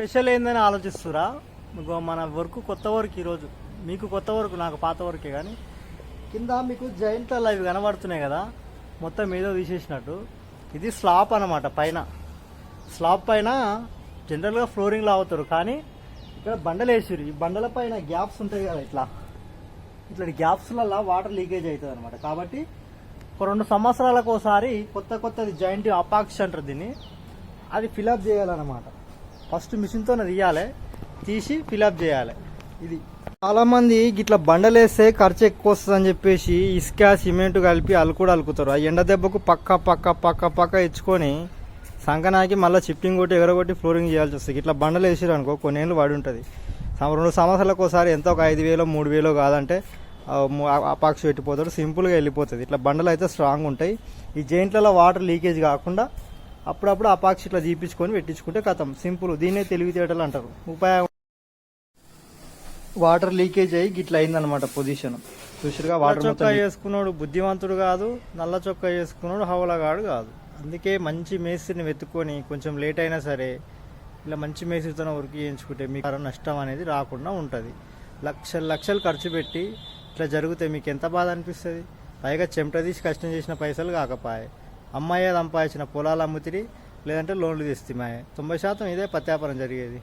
Special ఏందని ఆలోచిస్తురా? మన work కొత్త వర్క్ ఈరోజు. మీకు కొత్త వర్క్ నాకు పాత వర్కే కానీ కింద మీకు జైంట్లలో అవి కనబడుతున్నాయి కదా? మొత్తం ఏదో తీసేసినట్టు. ఇది స్లాబ్ అన్నమాట పైన. స్లాబ్ పైన జనరల్గా ఫ్లోరింగ్లో అవుతారు కానీ ఇక్కడ బండలు వేసారు ఈ బండల పైన గ్యాప్స్ ఉంటాయి కదా ఇట్లా. ఇట్లా గ్యాప్స్లలో వాటర్ లీకేజ్ అవుతుంది అనమాట కాబట్టి ఒక రెండు సంవత్సరాలకు ఒకసారి కొత్త కొత్తది జాయింట్ అపాక్స్ అంటారు దీన్ని. అది ఫిలప్ చేయాలన్నమాట. ఫస్ట్ మిషన్తో తీయాలి. తీసి ఫిలప్ చేయాలి. ఇది. చాలామంది గిట్లా గిట్ల బండలేస్తే ఖర్చు ఎక్కువ వస్తుంది అని చెప్పేసి ఇసుక సిమెంట్ కలిపి అలుకుడు అలుకుతారు. ఆ ఎండ దెబ్బకు పక్క పక్క పక్క పక్క ఇచ్చుకొని సంకనాకి మళ్ళీ చిప్పింగ్ కొట్టి ఎగరగొట్టి ఫ్లోరింగ్ చేయాల్సి వస్తుంది. ఇట్లా బండలు వేసిరు అనుకో కొన్నేళ్ళు వాడి ఉంటుంది. రెండు సంవత్సరాలకు ఒకసారి ఎంత ఒక ఐదు వేలో మూడు వేలో కాదంటే ఆ అపాక్స్ పెట్టిపోతాడు సింపుల్గా వెళ్ళిపోతుంది. ఇట్లా బండలు అయితే స్ట్రాంగ్ ఉంటాయి. ఈ జైంట్లలో వాటర్ లీకేజ్ కాకుండా అప్పుడప్పుడు అపాక్స్ ఇట్లా తీపించుకొని పెట్టించుకుంటే కథం. సింపుల్. దీన్నే తెలివితేటలు అంటారు. ఉపయోగం వాటర్ లీకేజ్ అయ్యి గిట్ల అయిందనమాట పొజిషన్. చూసిరుగా వాటర్ చొక్కా చేసుకున్నాడు బుద్ధిమంతుడు కాదు నల్ల చొక్కా చేసుకున్నాడు హవలగాడు కాదు. అందుకే మంచి మేస్త్రిని వెతుక్కొని కొంచెం లేట్ అయినా సరే ఇలా మంచి మేస్త్రితో వర్క్ చేయించుకుంటే మీకు నష్టం అనేది రాకుండా ఉంటుంది. లక్షలు లక్షలు ఖర్చు పెట్టి ఇట్లా జరిగితే మీకు ఎంత బాధ అనిపిస్తుంది? పైగా చెమట తీసి కష్టం చేసిన పైసలు కాకపాయే. అమ్మాయి సంపాదించిన పొలాలు అమ్ముతిరి లేదంటే లోన్లు తీస్తే తొంభై శాతం ఇదే ప్రత్యాపారం జరిగేది.